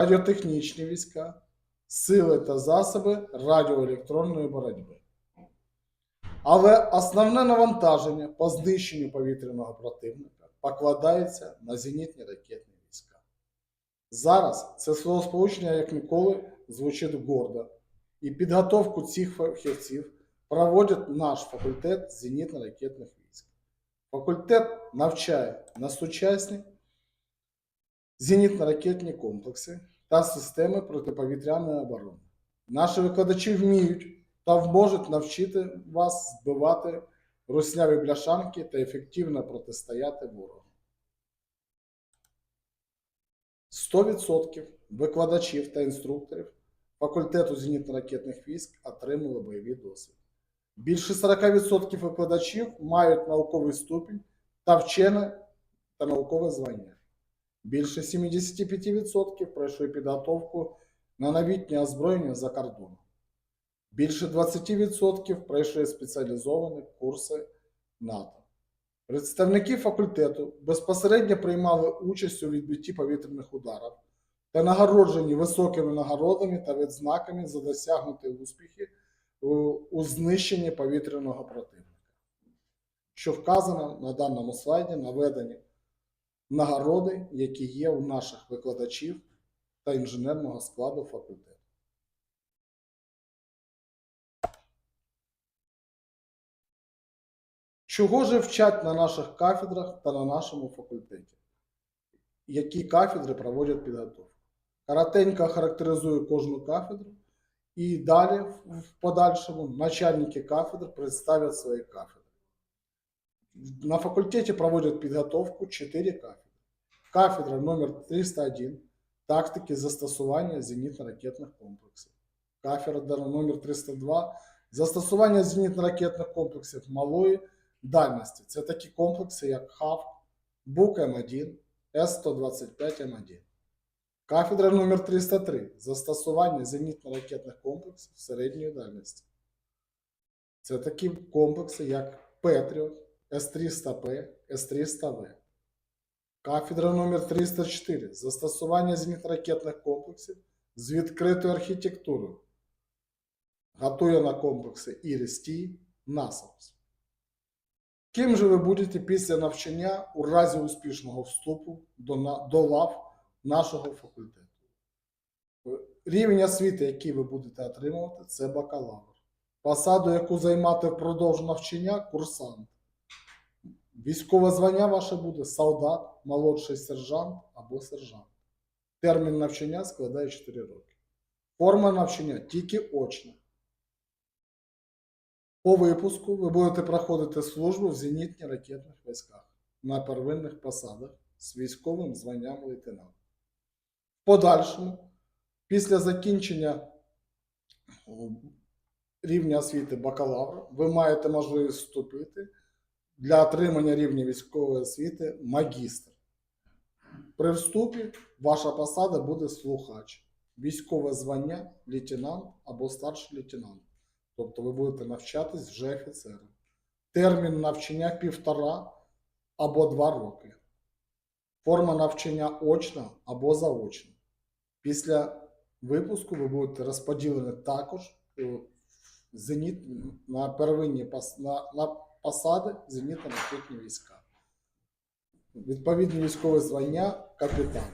радіотехнічні війська, сили та засоби радіоелектронної боротьби. Але основне навантаження по знищенню повітряного противника покладається на зенітні ракетні війська. Зараз це словосполучення як ніколи звучить гордо, і підготовку цих фахівців проводить наш факультет зенітно-ракетних військ. Факультет навчає на сучасні зенітно-ракетні комплекси та системи протиповітряної оборони. Наші викладачі вміють та можуть навчити вас збивати русняві бляшанки та ефективно протистояти ворогу. 100% викладачів та інструкторів факультету зенітно-ракетних військ отримали бойовий досвід. Більше 40% викладачів мають науковий ступінь та вчене та наукове звання. Більше 75% пройшли підготовку на новітнє озброєння за кордоном. Більше 20% пройшли спеціалізовані курси НАТО. Представники факультету безпосередньо приймали участь у відбитті повітряних ударів та нагороджені високими нагородами та відзнаками за досягнуті успіхи у, знищенні повітряного противника, що вказано на даному слайді наведені нагороди, які є у наших викладачів та інженерного складу факультету. Чого ж вчать на наших кафедрах та на нашому факультеті? Які кафедри проводять підготовку? Коротенько характеризую кожну кафедру, і далі, в подальшому, начальники кафедр представлять свої кафедри. На факультеті проводять підготовку 4 кафедри. Кафедра номер 301 тактики застосування зенітно-ракетних комплексів. Кафедра номер 302 застосування зенітно-ракетних комплексів малої дальності. Це такі комплекси, як ХАВ, БУК М1, С-125М1. Кафедра номер 303 застосування зенітно-ракетних комплексів середньої дальності. Це такі комплекси, як Петріот, С-300П, С-300В. Кафедра номер 304 застосування зенітно-ракетних комплексів з відкритою архітектурою. Готує на комплекси Ірис-Т, НАСАУС. Ким же ви будете після навчання у разі успішного вступу до, до лав нашого факультету? Рівень освіти, який ви будете отримувати, це бакалавр. Посаду, яку займати впродовж навчання курсант. Військове звання ваше буде солдат, молодший сержант або сержант. Термін навчання складає 4 роки. Форма навчання тільки очна. По випуску ви будете проходити службу в зенітні ракетних військах на первинних посадах з військовим званням лейтенанта. В подальшому, після закінчення рівня освіти бакалавра, ви маєте можливість вступити для отримання рівня військової освіти магістр. При вступі ваша посада буде слухач, військове звання лейтенант або старший лейтенант. Тобто ви будете навчатись вже офіцером. Термін навчання півтора або два роки. Форма навчання очна або заочна. Після випуску ви будете розподілені також в зеніт, на первинні на, на посади зенітно-ракетні війська. Відповідне військове звання капітан.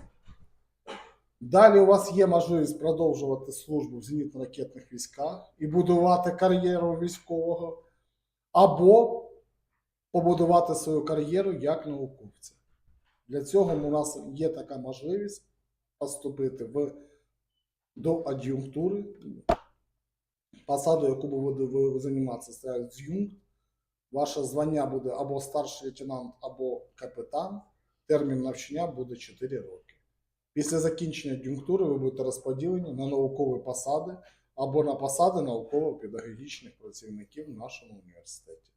Далі у вас є можливість продовжувати службу в зенітно-ракетних військах і будувати кар'єру військового, або побудувати свою кар'єру як науковця. Для цього у нас є така можливість поступити в, до ад'юнктури, посаду, яку буде ви займатися, це. Ваше звання буде або старший лейтенант, або капітан. Термін навчання буде 4 роки. Після закінчення ад'юнктури ви будете розподілені на наукові посади або на посади науково-педагогічних працівників в нашому університеті,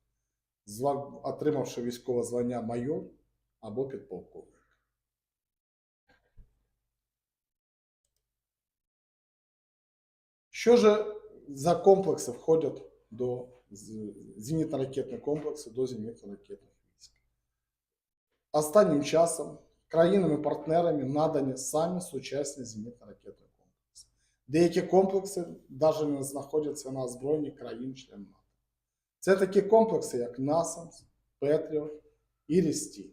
отримавши військове звання майор або підполковник. Що ж за комплекси входять до зенітно-ракетні комплекси до зенітно-ракетних військ? Останнім часом країнами-партнерами надані самі сучасні зенітно-ракетні комплекси. Деякі комплекси навіть не знаходяться на озброєнні країн-член НАТО. Це такі комплекси, як NASAMS, Patriot і Рісті.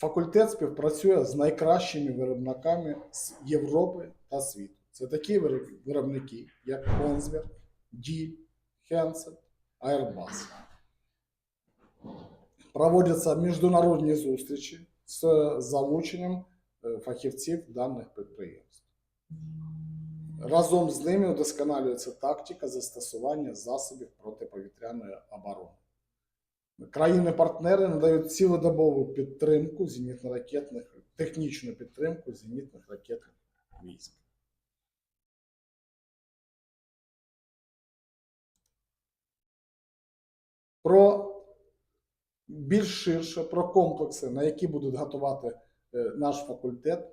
Факультет співпрацює з найкращими виробниками з Європи та світу. Це такі виробники, як Kongsberg, Діль, Хенсет, Airbus. Проводяться міжнародні зустрічі з залученням е, фахівців даних підприємств. Разом з ними удосконалюється тактика застосування засобів протиповітряної оборони. Країни-партнери надають цілодобову підтримку зенітно-ракетних, технічну підтримку зенітних ракетних військ. Про більш ширше про комплекси, на які будуть готувати е, наш факультет,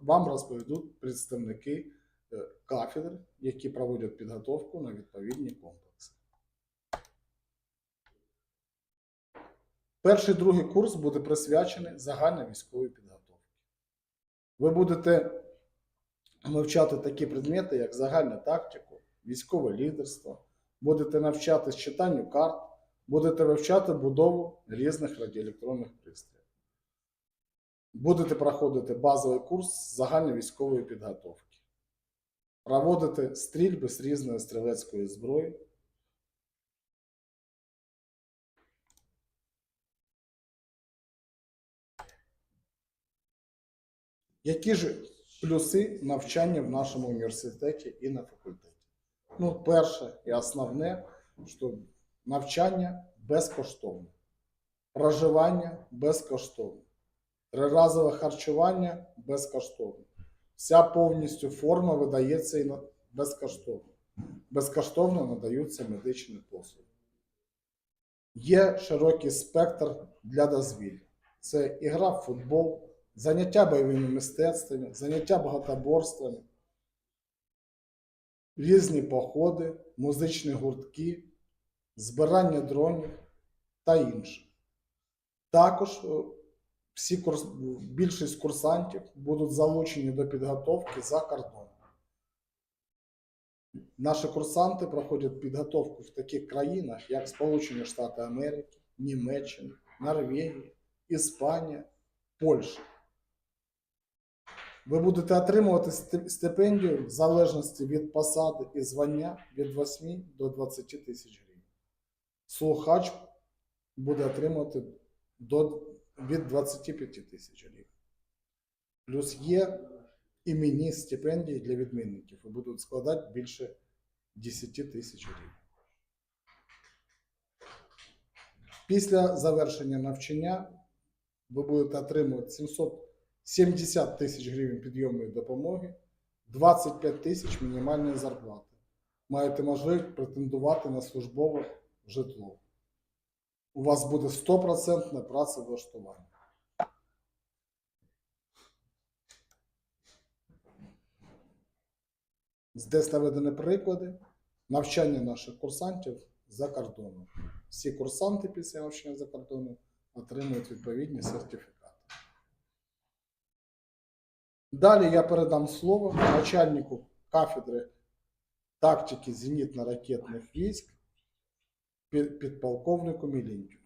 вам розповідуть представники е, кафедр, які проводять підготовку на відповідні комплекси. Перший другий курс буде присвячений загальній військовій підготовці. Ви будете вивчати такі предмети, як загальну тактику, військове лідерство, будете навчатись читанню карт, будете вивчати будову різних радіоелектронних пристроїв. Будете проходити базовий курс загальної військової підготовки, проводити стрільби з різної стрілецької зброї. Які ж плюси навчання в нашому університеті і на факультеті? Ну, перше і основне, що навчання безкоштовне, проживання безкоштовне, триразове харчування безкоштовне. Вся повністю форма видається і безкоштовно. Безкоштовно надаються медичні послуги. Є широкий спектр для дозвілля. Це ігра в футбол, заняття бойовими мистецтвами, заняття багатоборствами, різні походи, музичні гуртки, збирання дронів та інше. Також е, всі курс... більшість курсантів будуть залучені до підготовки за кордоном. Наші курсанти проходять підготовку в таких країнах, як Сполучені Штати Америки, Німеччина, Норвегія, Іспанія, Польща. Ви будете отримувати стипендію в залежності від посади і звання від 8 до 20 тисяч гривень. Слухач буде отримувати до, від 25 тисяч гривень. Плюс є іменні стипендії для відмінників і будуть складати більше 10 тисяч гривень. Після завершення навчання ви будете отримувати 770 тисяч гривень підйомної допомоги, 25 тисяч мінімальної зарплати. Маєте можливість претендувати на службове житло. У вас буде 100% працевлаштування. Здесь наведені приклади навчання наших курсантів за кордоном. Всі курсанти після навчання за кордоном отримують відповідні сертифікати. Далі я передам слово начальнику кафедри тактики зенітно-ракетних військ підполковнику Мілінтю.